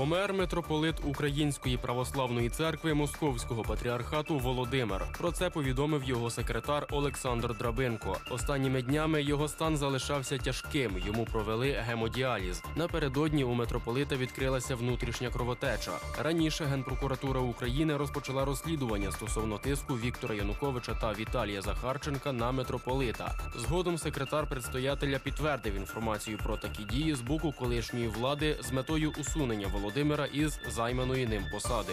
Помер митрополит Української православної церкви Московського патріархату Володимир. Про це повідомив його секретар Олександр Драбинко. Останніми днями його стан залишався тяжким. Йому провели гемодіаліз. Напередодні у митрополита відкрилася внутрішня кровотеча. Раніше Генпрокуратура України розпочала розслідування стосовно тиску Віктора Януковича та Віталія Захарченка на митрополита. Згодом секретар предстоятеля підтвердив інформацію про такі дії з боку колишньої влади з метою усунення Володимира із займаної ним посади.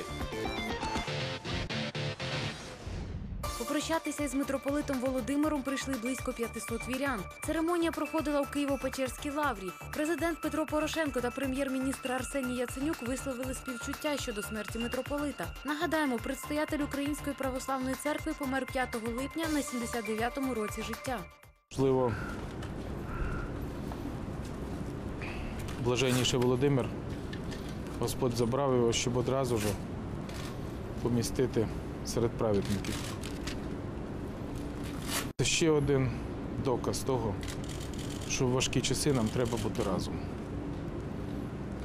Попрощатися із митрополитом Володимиром прийшли близько 500 вірян. Церемонія проходила у Києво-Печерській лаврі. Президент Петро Порошенко та прем'єр-міністр Арсеній Яценюк висловили співчуття щодо смерті митрополита. Нагадаємо, предстоятель Української православної церкви помер 5 липня на 79-му році життя. Можливо, блаженніший Володимир, Господь забрав його, щоб одразу ж помістити серед праведників. Це ще один доказ того, що в важкі часи нам треба бути разом.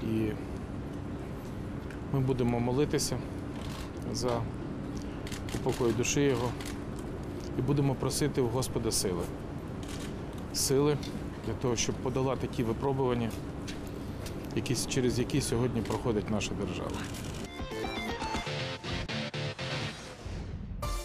І ми будемо молитися за упокой душі його і будемо просити у Господа сили сили для того, щоб подолати ті випробування, через які сьогодні проходить наша держава.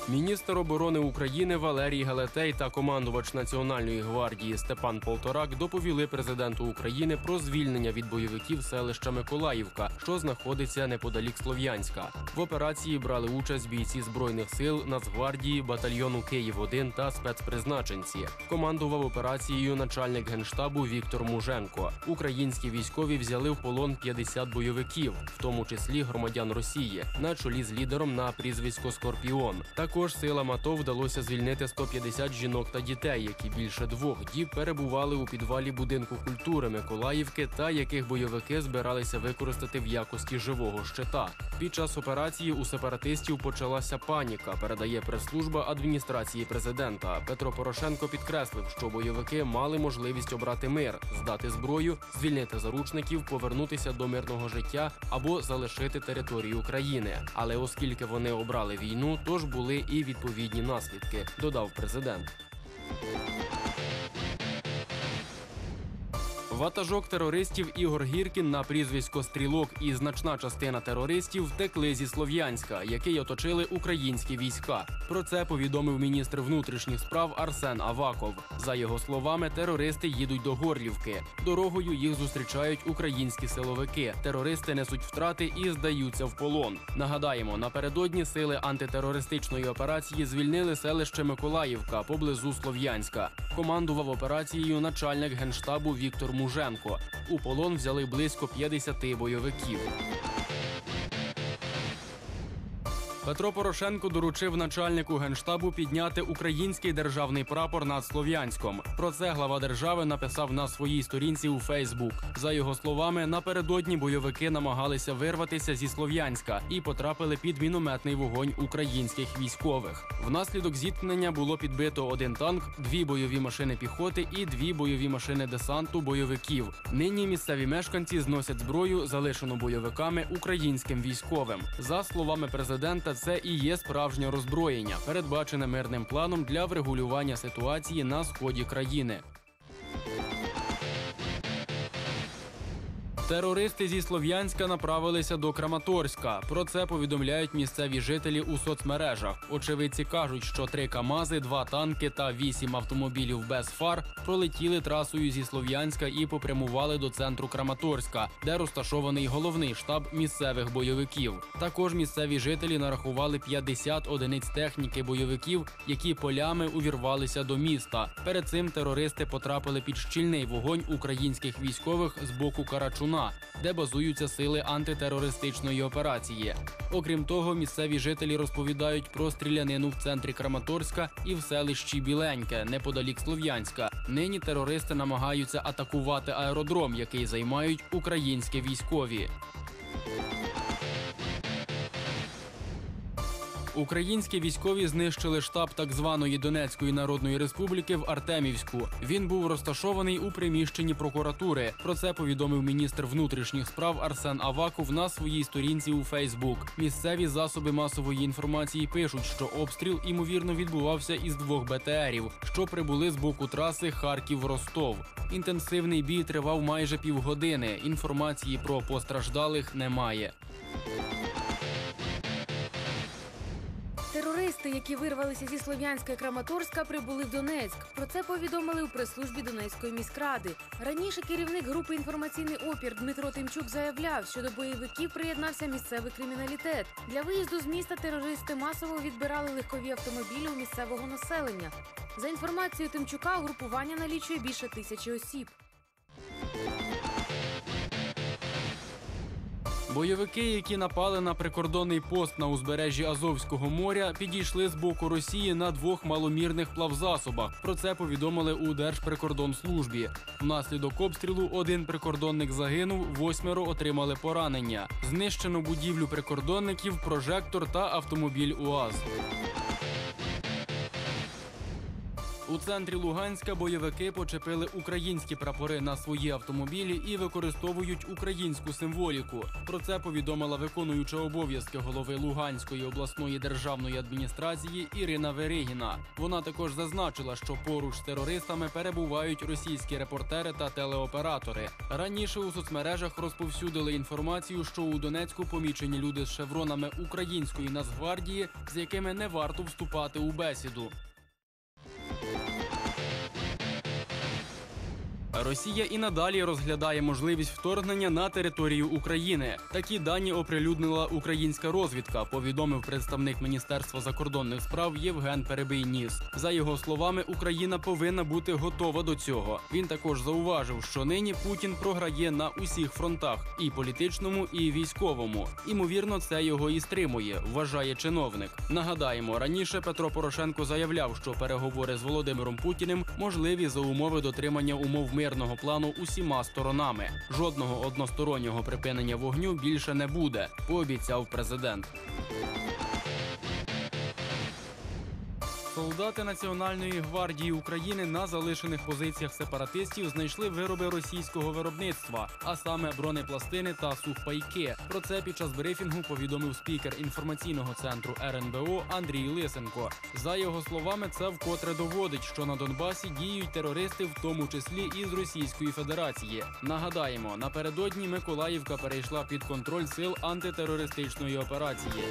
Міністр оборони України Валерій Галетей та командувач Національної гвардії Степан Полторак доповіли президенту України про звільнення від бойовиків селища Миколаївка, що знаходиться неподалік Слов'янська. В операції брали участь бійці збройних сил Нацгвардії, батальйону Київ 1 та спецпризначенці. Командував операцією начальник генштабу Віктор Муженко. Українські військові взяли в полон 50 бойовиків, в тому числі громадян Росії, на чолі з лідером на прізвисько Скорпіон. Також силам АТО вдалося звільнити 150 жінок та дітей, які більше двох діб перебували у підвалі будинку культури Миколаївки та яких бойовики збиралися використати в якості живого щита. Під час операції у сепаратистів почалася паніка. Передає прес-служба адміністрації президента. Петро Порошенко підкреслив, що бойовики мали можливість обрати мир, здати зброю, звільнити заручників, повернутися до мирного життя або залишити територію України. Але оскільки вони обрали війну, тож були і відповідні наслідки, додав президент. Ватажок терористів Ігор Гіркін на прізвисько Стрілок і значна частина терористів втекли зі Слов'янська, який оточили українські війська. Про це повідомив міністр внутрішніх справ Арсен Аваков. За його словами, терористи їдуть до Горлівки. Дорогою їх зустрічають українські силовики. Терористи несуть втрати і здаються в полон. Нагадаємо, напередодні сили антитерористичної операції звільнили селище Миколаївка поблизу Слов'янська. Командував операцією начальник генштабу Віктор Муженко. У полон взяли близько 50 бойовиків. Петро Порошенко доручив начальнику генштабу підняти український державний прапор над Слов'янськом. Про це глава держави написав на своїй сторінці у Фейсбук. За його словами, напередодні бойовики намагалися вирватися зі Слов'янська і потрапили під мінометний вогонь українських військових. Внаслідок зіткнення було підбито один танк, дві бойові машини піхоти і дві бойові машини десанту бойовиків. Нині місцеві мешканці зносять зброю, залишену бойовиками українським військовим. За словами президента, це і є справжнє роззброєння, передбачене мирним планом для врегулювання ситуації на сході країни. Терористи зі Слов'янська направилися до Краматорська. Про це повідомляють місцеві жителі у соцмережах. Очевидці кажуть, що три КАМАЗи, два танки та вісім автомобілів без фар пролетіли трасою зі Слов'янська і попрямували до центру Краматорська, де розташований головний штаб місцевих бойовиків. Також місцеві жителі нарахували 50 одиниць техніки бойовиків, які полями увірвалися до міста. Перед цим терористи потрапили під щільний вогонь українських військових з боку Карачуна, де базуються сили антитерористичної операції. Окрім того, місцеві жителі розповідають про стрілянину в центрі Краматорська і в селищі Біленьке, неподалік Слов'янська. Нині терористи намагаються атакувати аеродром, який займають українські військові. Українські військові знищили штаб так званої Донецької Народної Республіки в Артемівську. Він був розташований у приміщенні прокуратури. Про це повідомив міністр внутрішніх справ Арсен Аваков на своїй сторінці у Фейсбук. Місцеві засоби масової інформації пишуть, що обстріл імовірно відбувався із двох БТРів, що прибули з боку траси Харків-Ростов. Інтенсивний бій тривав майже півгодини. Інформації про постраждалих немає. Терористи, які вирвалися зі Слов'янська і Краматорська, прибули в Донецьк. Про це повідомили у прес-службі Донецької міськради. Раніше керівник групи інформаційний опір Дмитро Тимчук заявляв, що до бойовиків приєднався місцевий криміналітет. Для виїзду з міста терористи масово відбирали легкові автомобілі у місцевого населення. За інформацією Тимчука, угрупування налічує більше тисячі осіб. Бойовики, які напали на прикордонний пост на узбережжі Азовського моря, підійшли з боку Росії на двох маломірних плавзасобах. Про це повідомили у Держприкордонслужбі. Внаслідок обстрілу один прикордонник загинув, восьмеро отримали поранення. Знищено будівлю прикордонників, прожектор та автомобіль УАЗ. У центрі Луганська бойовики почепили українські прапори на свої автомобілі і використовують українську символіку. Про це повідомила виконуюча обов'язки голови Луганської обласної державної адміністрації Ірина Веригіна. Вона також зазначила, що поруч з терористами перебувають російські репортери та телеоператори. Раніше у соцмережах розповсюдили інформацію, що у Донецьку помічені люди з шевронами української Нацгвардії, з якими не варто вступати у бесіду. Росія і надалі розглядає можливість вторгнення на територію України. Такі дані оприлюднила українська розвідка. Повідомив представник Міністерства закордонних справ Євген Перебийніс. За його словами, Україна повинна бути готова до цього. Він також зауважив, що нині Путін програє на усіх фронтах і політичному, і військовому. Імовірно, це його і стримує, вважає чиновник. Нагадаємо, раніше Петро Порошенко заявляв, що переговори з Володимиром Путіним можливі за умови дотримання умов мирного плану усіма сторонами. Жодного одностороннього припинення вогню більше не буде, пообіцяв президент. Солдати Національної гвардії України на залишених позиціях сепаратистів знайшли вироби російського виробництва, а саме бронепластини та сухпайки. Про це під час брифінгу повідомив спікер інформаційного центру РНБО Андрій Лисенко. За його словами, це вкотре доводить, що на Донбасі діють терористи, в тому числі і з Російської Федерації. Нагадаємо, напередодні Миколаївка перейшла під контроль сил антитерористичної операції.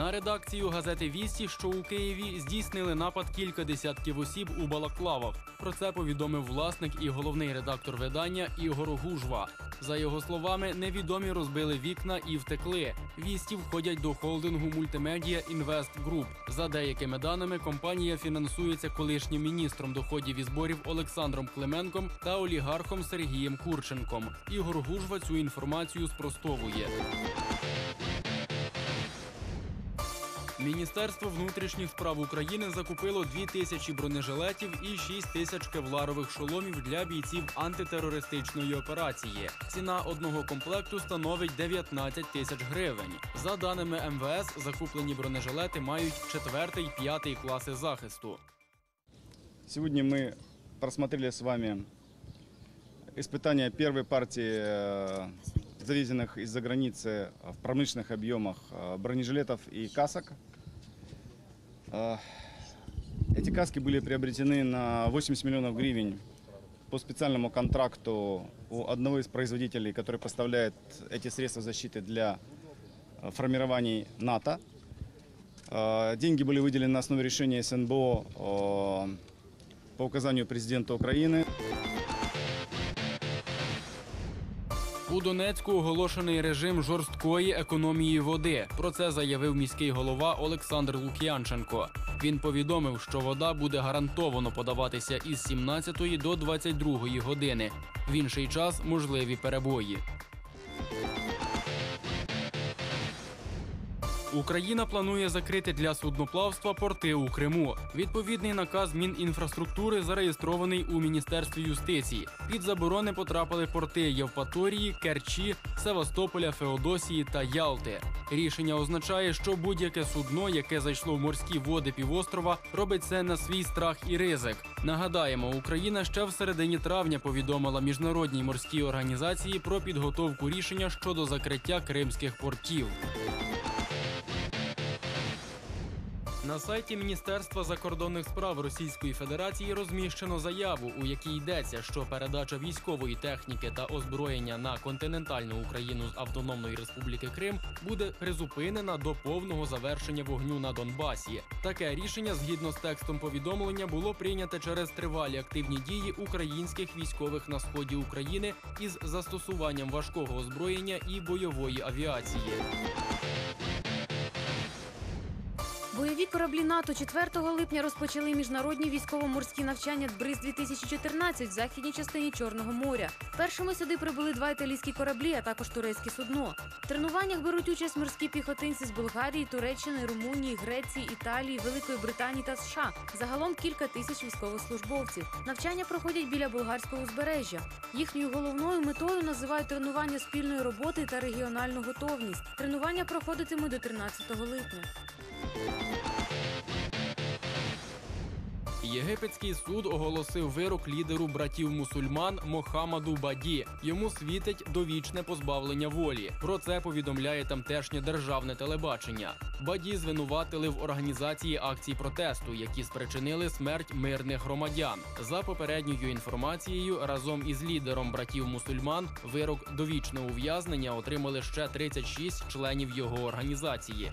На редакцію газети Вісті, що у Києві здійснили напад кілька десятків осіб у балаклавах. Про це повідомив власник і головний редактор видання Ігор Гужва. За його словами, невідомі розбили вікна і втекли. Вісті входять до холдингу мультимедіа Інвест Груп. За деякими даними, компанія фінансується колишнім міністром доходів і зборів Олександром Клименком та олігархом Сергієм Курченком. Ігор Гужва цю інформацію спростовує. Міністерство внутрішніх справ України закупило 2 тисячі бронежилетів і 6 тисяч кевларових шоломів для бійців антитерористичної операції. Ціна одного комплекту становить 19 тисяч гривень. За даними МВС, закуплені бронежилети мають 4-5 класи захисту. Сегодня мы просмотрели с вами испытания первой партии э, завезенных из-за границы в промышленных объемах э, бронежилетов и касок. Э, Эти каски были приобретены на 80 миллионов гривен по специальному контракту у одного из производителей, который поставляет эти средства защиты для формирований НАТО. Деньги были выделены на основе решения СНБО по указанию президента Украины. У Донецьку оголошений режим жорсткої економії води. Про це заявив міський голова Олександр Лук'янченко. Він повідомив, що вода буде гарантовано подаватися із 17 до 22 години. В інший час можливі перебої. Україна планує закрити для судноплавства порти у Криму. Відповідний наказ Мінінфраструктури зареєстрований у Міністерстві юстиції. Під заборони потрапили порти Євпаторії, Керчі, Севастополя, Феодосії та Ялти. Рішення означає, що будь-яке судно, яке зайшло в морські води півострова, робить це на свій страх і ризик. Нагадаємо, Україна ще в середині травня повідомила міжнародній морській організації про підготовку рішення щодо закриття кримських портів. На сайті Міністерства закордонних справ Російської Федерації розміщено заяву, у якій йдеться, що передача військової техніки та озброєння на континентальну Україну з Автономної Республіки Крим буде призупинена до повного завершення вогню на Донбасі. Таке рішення, згідно з текстом повідомлення, було прийняте через тривалі активні дії українських військових на сході України із застосуванням важкого озброєння і бойової авіації. Бойові кораблі НАТО 4 липня розпочали міжнародні військово-морські навчання Бриз 2014 в західній частині Чорного моря. Першими сюди прибули два італійські кораблі, а також турецьке судно. В тренуваннях беруть участь морські піхотинці з Болгарії, Туреччини, Румунії, Греції, Італії, Великої Британії та США. Загалом кілька тисяч військовослужбовців. Навчання проходять біля болгарського узбережжя. Їхньою головною метою називають тренування спільної роботи та регіональну готовність. Тренування проходитиме до 13 липня. Єгипетський суд оголосив вирок лідеру братів мусульман Мохамаду Баді. Йому світить довічне позбавлення волі. Про це повідомляє тамтешнє державне телебачення. Баді звинуватили в організації акцій протесту, які спричинили смерть мирних громадян. За попередньою інформацією, разом із лідером братів мусульман вирок довічне ув'язнення отримали ще 36 членів його організації.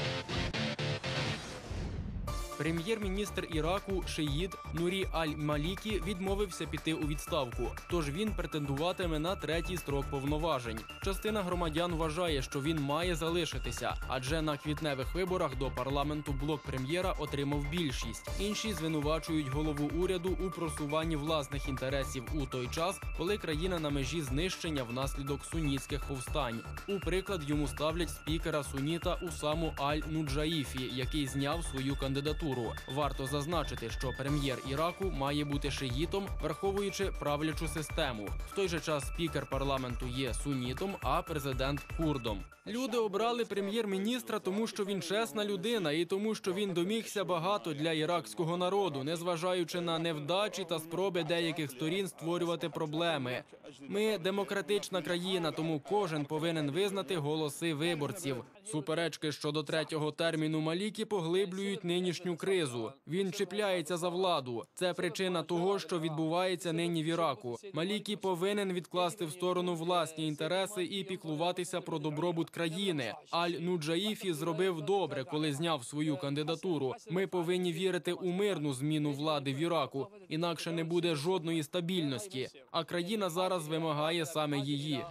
Прем'єр-міністр Іраку Шеїд Нурі Аль-Малікі відмовився піти у відставку, тож він претендуватиме на третій строк повноважень. Частина громадян вважає, що він має залишитися, адже на квітневих виборах до парламенту блок прем'єра отримав більшість. Інші звинувачують голову уряду у просуванні власних інтересів у той час, коли країна на межі знищення внаслідок сунітських повстань. У приклад йому ставлять спікера суніта Усаму Аль-Нуджаїфі, який зняв свою кандидатуру. Варто зазначити, що прем'єр Іраку має бути шиїтом, враховуючи правлячу систему. В той же час спікер парламенту є сунітом, а президент курдом. Люди обрали прем'єр-міністра, тому що він чесна людина і тому, що він домігся багато для іракського народу, незважаючи на невдачі та спроби деяких сторін створювати проблеми. Ми демократична країна, тому кожен повинен визнати голоси виборців. Суперечки щодо третього терміну Малікі поглиблюють нинішню кризу. Він чіпляється за владу. Це причина того, що відбувається нині в Іраку. Малікі повинен відкласти в сторону власні інтереси і піклуватися про добробут країни. Аль Нуджаїфі зробив добре, коли зняв свою кандидатуру. Ми повинні вірити у мирну зміну влади в Іраку, інакше не буде жодної стабільності. А країна зараз вимагає саме її.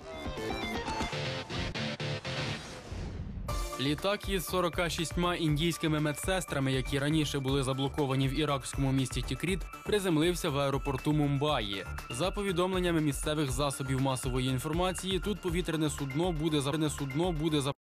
Літак із 46 індійськими медсестрами, які раніше були заблоковані в іракському місті Тікріт, приземлився в аеропорту Мумбаї. За повідомленнями місцевих засобів масової інформації, тут повітряне судно буде за судно буде за.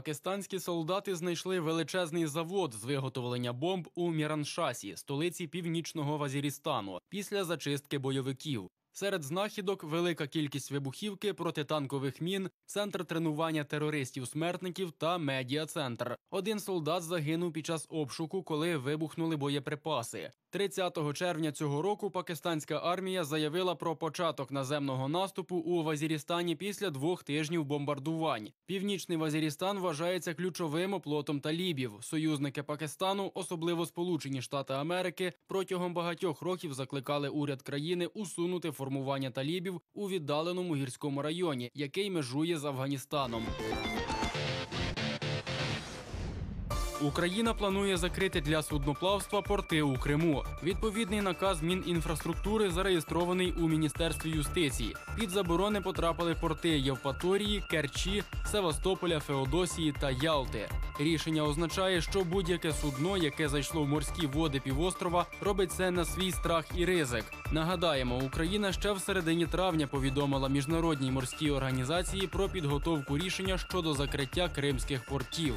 Пакистанські солдати знайшли величезний завод з виготовлення бомб у Міраншасі, столиці північного Вазірістану, після зачистки бойовиків. Серед знахідок велика кількість вибухівки, протитанкових мін, центр тренування терористів-смертників та медіа-центр. Один солдат загинув під час обшуку, коли вибухнули боєприпаси. 30 червня цього року пакистанська армія заявила про початок наземного наступу у Вазірістані після двох тижнів бомбардувань. Північний Вазірістан вважається ключовим оплотом талібів. Союзники Пакистану, особливо Сполучені Штати Америки, протягом багатьох років закликали уряд країни усунути формування талібів у віддаленому гірському районі, який межує з Афганістаном. Україна планує закрити для судноплавства порти у Криму. Відповідний наказ Мінінфраструктури зареєстрований у міністерстві юстиції. Під заборони потрапили порти Євпаторії, Керчі, Севастополя, Феодосії та Ялти. Рішення означає, що будь-яке судно, яке зайшло в морські води півострова, робить це на свій страх і ризик. Нагадаємо, Україна ще в середині травня повідомила міжнародній морській організації про підготовку рішення щодо закриття кримських портів.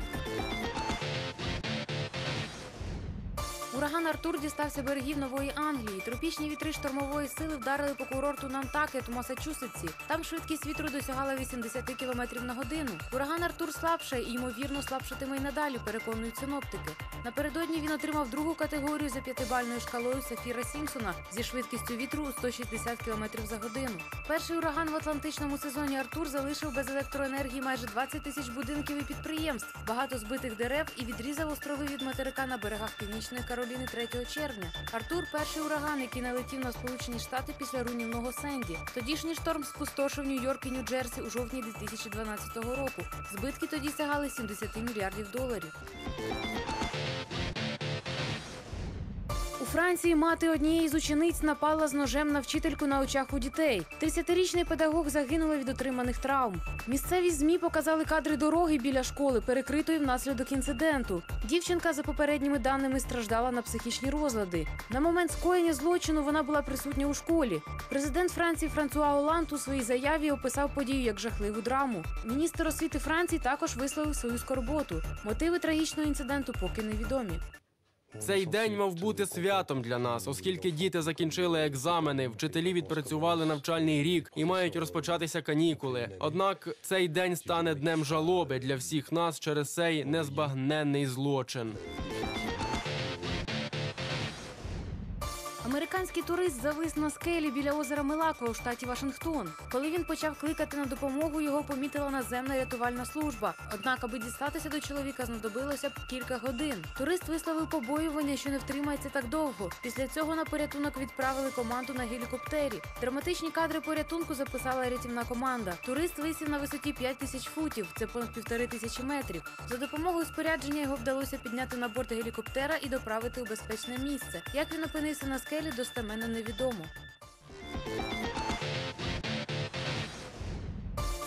Артур дістався берегів Нової Англії. Тропічні вітри штормової сили вдарили по курорту Нантакет у Масачусетсі. Там швидкість вітру досягала 80 км на годину. Ураган Артур слабше і ймовірно слабшатиме й надалі. Переконують синоптики. Напередодні він отримав другу категорію за п'ятибальною шкалою Сафіра Сімпсона зі швидкістю вітру у 160 км за годину. Перший ураган в Атлантичному сезоні Артур залишив без електроенергії майже 20 тисяч будинків і підприємств, багато збитих дерев і відрізав острови від материка на берегах Північної Кароліни 3 червня. Артур перший ураган, який налетів на Сполучені Штати після руйнівного Сенді. Тодішній шторм спустошив Нью-Йорк і Нью-Джерсі у жовтні 2012 року. Збитки тоді сягали 70 мільярдів доларів. Франції мати однієї з учениць напала з ножем на вчительку на очах у дітей. 30-річний педагог загинула від отриманих травм. Місцеві змі показали кадри дороги біля школи, перекритої внаслідок інциденту. Дівчинка, за попередніми даними, страждала на психічні розлади. На момент скоєння злочину вона була присутня у школі. Президент Франції Франсуа Оланд у своїй заяві описав подію як жахливу драму. Міністр освіти Франції також висловив свою скорботу. Мотиви трагічного інциденту поки невідомі. Цей день мав бути святом для нас, оскільки діти закінчили екзамени, вчителі відпрацювали навчальний рік і мають розпочатися канікули. Однак цей день стане днем жалоби для всіх нас через цей незбагненний злочин. Американський турист завис на скелі біля озера Мелаква у штаті Вашингтон. Коли він почав кликати на допомогу, його помітила наземна рятувальна служба. Однак, аби дістатися до чоловіка, знадобилося б кілька годин. Турист висловив побоювання, що не втримається так довго. Після цього на порятунок відправили команду на гелікоптері. Драматичні кадри порятунку записала рятівна команда. Турист висів на висоті 5 тисяч футів, це понад півтори тисячі метрів. За допомогою спорядження його вдалося підняти на борт гелікоптера і доправити у безпечне місце. Як він опинився на скелі, достеменно невідомо.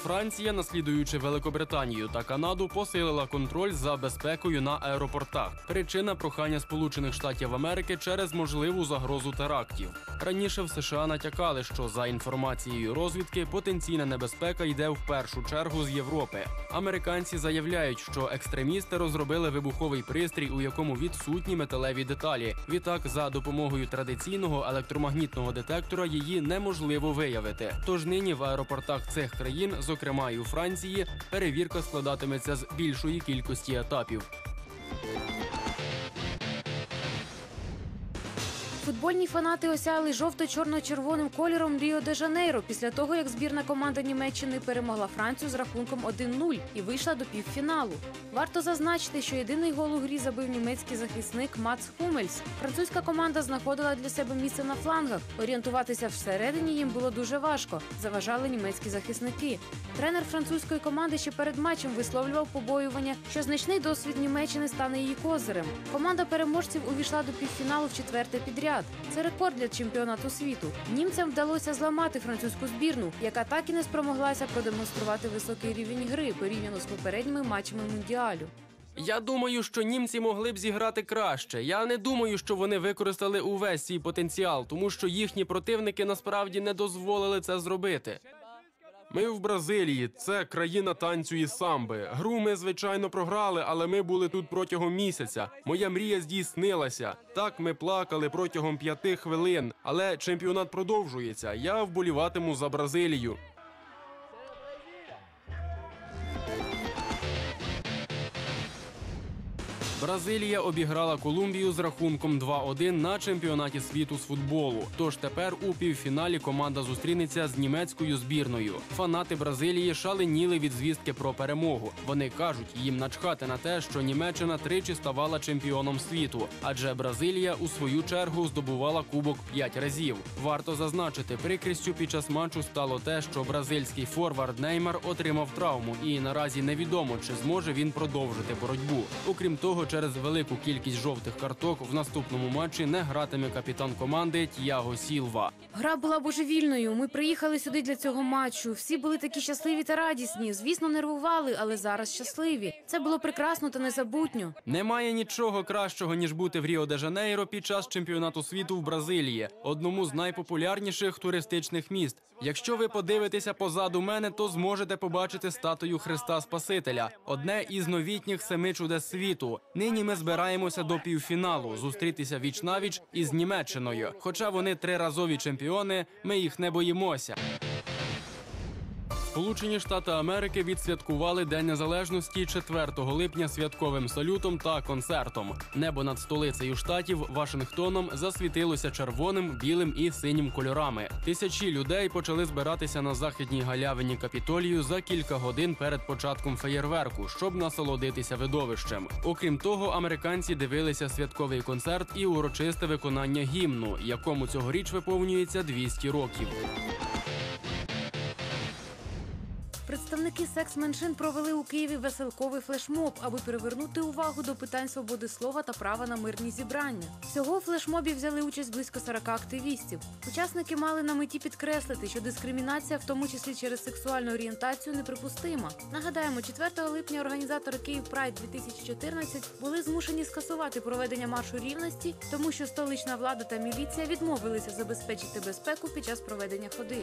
Франція, наслідуючи Великобританію та Канаду, посилила контроль за безпекою на аеропортах. Причина прохання Сполучених Штатів Америки через можливу загрозу терактів. Раніше в США натякали, що за інформацією розвідки потенційна небезпека йде в першу чергу з Європи. Американці заявляють, що екстремісти розробили вибуховий пристрій, у якому відсутні металеві деталі. Відтак, за допомогою традиційного електромагнітного детектора її неможливо виявити. Тож нині в аеропортах цих країн, зокрема і у Франції, перевірка складатиметься з більшої кількості етапів. Футбольні фанати осяяли жовто-чорно-червоним кольором Ріо де Жанейро після того, як збірна команда Німеччини перемогла Францію з рахунком 1-0 і вийшла до півфіналу. Варто зазначити, що єдиний гол у грі забив німецький захисник Мац Хумельс. Французька команда знаходила для себе місце на флангах. Орієнтуватися всередині їм було дуже важко. Заважали німецькі захисники. Тренер французької команди ще перед матчем висловлював побоювання, що значний досвід Німеччини стане її козирем. Команда переможців увійшла до півфіналу в четверте підряд. Це рекорд для чемпіонату світу. Німцям вдалося зламати французьку збірну, яка так і не спромоглася продемонструвати високий рівень гри порівняно з попередніми матчами мундіалю. Я думаю, що німці могли б зіграти краще. Я не думаю, що вони використали увесь свій потенціал, тому що їхні противники насправді не дозволили це зробити. Ми в Бразилії, це країна танцю і самби. Гру ми звичайно програли, але ми були тут протягом місяця. Моя мрія здійснилася. Так ми плакали протягом п'яти хвилин, але чемпіонат продовжується. Я вболіватиму за Бразилію. Бразилія обіграла Колумбію з рахунком 2-1 на чемпіонаті світу з футболу. Тож тепер у півфіналі команда зустрінеться з німецькою збірною. Фанати Бразилії шаленіли від звістки про перемогу. Вони кажуть, їм начхати на те, що Німеччина тричі ставала чемпіоном світу, адже Бразилія у свою чергу здобувала кубок п'ять разів. Варто зазначити, прикрістю під час матчу стало те, що бразильський форвард Неймар отримав травму, і наразі невідомо, чи зможе він продовжити боротьбу. Окрім того, через велику кількість жовтих карток в наступному матчі не гратиме капітан команди Т'яго Сілва. Гра була божевільною. Ми приїхали сюди для цього матчу. Всі були такі щасливі та радісні. Звісно, нервували, але зараз щасливі. Це було прекрасно та незабутньо. Немає нічого кращого ніж бути в Ріо де Жанейро під час чемпіонату світу в Бразилії, одному з найпопулярніших туристичних міст. Якщо ви подивитеся позаду мене, то зможете побачити статую Христа Спасителя, одне із новітніх семи чудес світу. Нині ми збираємося до півфіналу зустрітися віч навіч із Німеччиною. Хоча вони триразові чемпіони, ми їх не боїмося. Сполучені Штати Америки відсвяткували День Незалежності 4 липня святковим салютом та концертом. Небо над столицею штатів Вашингтоном засвітилося червоним, білим і синім кольорами. Тисячі людей почали збиратися на західній галявині капітолію за кілька годин перед початком феєрверку, щоб насолодитися видовищем. Окрім того, американці дивилися святковий концерт і урочисте виконання гімну, якому цьогоріч виповнюється 200 років. Представники секс-меншин провели у Києві веселковий флешмоб, аби привернути увагу до питань свободи слова та права на мирні зібрання. Всього у флешмобі взяли участь близько 40 активістів. Учасники мали на меті підкреслити, що дискримінація, в тому числі через сексуальну орієнтацію, неприпустима. Нагадаємо, 4 липня організатори Київ Прайд 2014 були змушені скасувати проведення маршу рівності, тому що столична влада та міліція відмовилися забезпечити безпеку під час проведення ходи.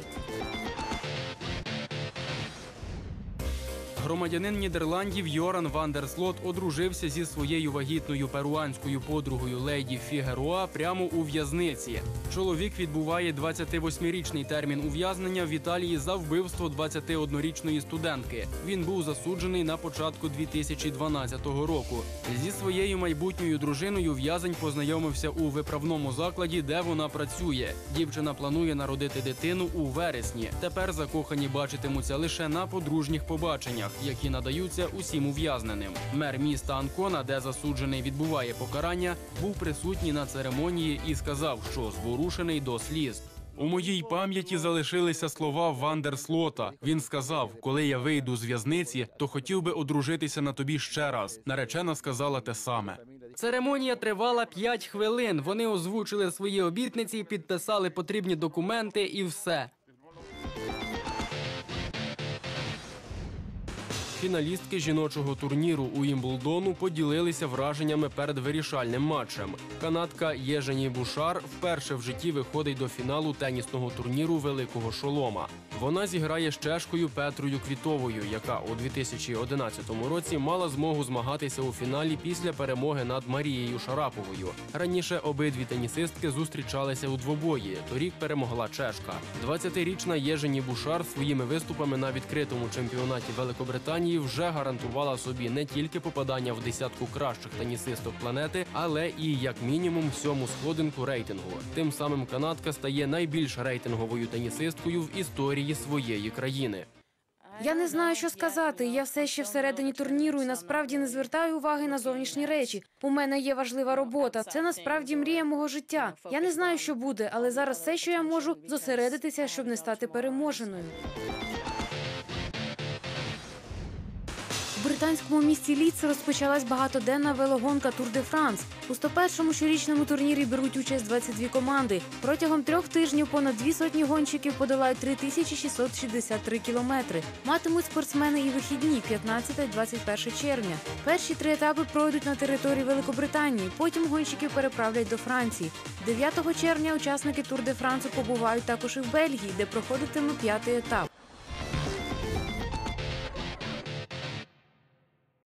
Громадянин Нідерландів Йоран Вандерслот одружився зі своєю вагітною перуанською подругою Лейді Фігероа прямо у в'язниці. Чоловік відбуває 28-річний термін ув'язнення в Італії за вбивство 21-річної студентки. Він був засуджений на початку 2012 року. Зі своєю майбутньою дружиною в'язень познайомився у виправному закладі, де вона працює. Дівчина планує народити дитину у вересні. Тепер закохані бачитимуться лише на подружніх побаченнях, які надаються усім ув'язненим. Мер міста Анкона, де засуджений відбуває покарання, був присутній на церемонії і сказав, що зворушений до сліз. У моїй пам'яті залишилися слова Вандерслота. Він сказав: коли я вийду з в'язниці, то хотів би одружитися на тобі ще раз. Наречена сказала те саме. Церемонія тривала 5 хвилин. Вони озвучили свої обітниці, підписали потрібні документи і все. Фіналістки жіночого турніру у Імблдону поділилися враженнями перед вирішальним матчем. Канадка Єжені Бушар вперше в житті виходить до фіналу тенісного турніру Великого Шолома. Вона зіграє з чешкою Петрою Квітовою, яка у 2011 році мала змогу змагатися у фіналі після перемоги над Марією Шараповою. Раніше обидві тенісистки зустрічалися у двобої. Торік перемогла чешка. 20-річна Єжені Бушар своїми виступами на відкритому чемпіонаті Великобританії вже гарантувала собі не тільки попадання в десятку кращих тенісисток планети, але і як мінімум сьому сходинку рейтингу. Тим самим канадка стає найбільш рейтинговою тенісисткою в історії своєї країни. Я не знаю, що сказати. Я все ще всередині турніру і насправді не звертаю уваги на зовнішні речі. У мене є важлива робота. Це насправді мрія мого життя. Я не знаю, що буде, але зараз все, що я можу, зосередитися, щоб не стати переможеною. Британському місті Ліц розпочалась багатоденна велогонка Тур де Франс. У 101-му щорічному турнірі беруть участь 22 команди. Протягом трьох тижнів понад дві сотні гонщиків подолають 3663 кілометри. Матимуть спортсмени і вихідні 15-21 червня. Перші три етапи пройдуть на території Великобританії. Потім гонщиків переправлять до Франції. 9 червня учасники Тур де Франсу побувають також і в Бельгії, де проходитиме п'ятий етап.